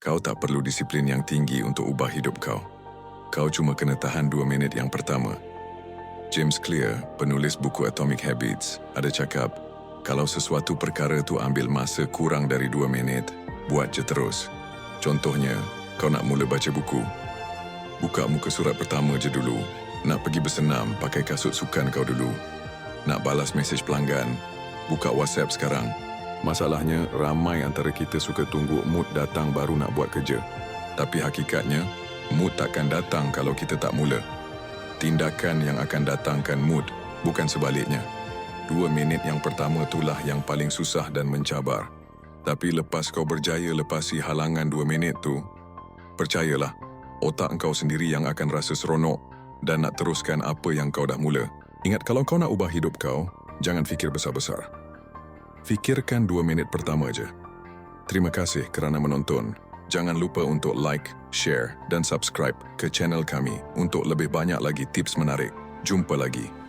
Kau tak perlu disiplin yang tinggi untuk ubah hidup kau. Kau cuma kena tahan dua minit yang pertama. James Clear, penulis buku Atomic Habits, ada cakap, kalau sesuatu perkara tu ambil masa kurang dari dua minit, buat je terus. Contohnya, kau nak mula baca buku. Buka muka surat pertama je dulu. Nak pergi bersenam, pakai kasut sukan kau dulu. Nak balas mesej pelanggan, buka WhatsApp sekarang. Masalahnya, ramai antara kita suka tunggu mood datang baru nak buat kerja. Tapi hakikatnya, mood takkan datang kalau kita tak mula. Tindakan yang akan datangkan mood, bukan sebaliknya. Dua minit yang pertama itulah yang paling susah dan mencabar. Tapi lepas kau berjaya lepasi halangan dua minit tu, percayalah, otak kau sendiri yang akan rasa seronok dan nak teruskan apa yang kau dah mula. Ingat kalau kau nak ubah hidup kau, jangan fikir besar-besar. Fikirkan dua minit pertama je. Terima kasih kerana menonton. Jangan lupa untuk like, share dan subscribe ke channel kami untuk lebih banyak lagi tips menarik. Jumpa lagi.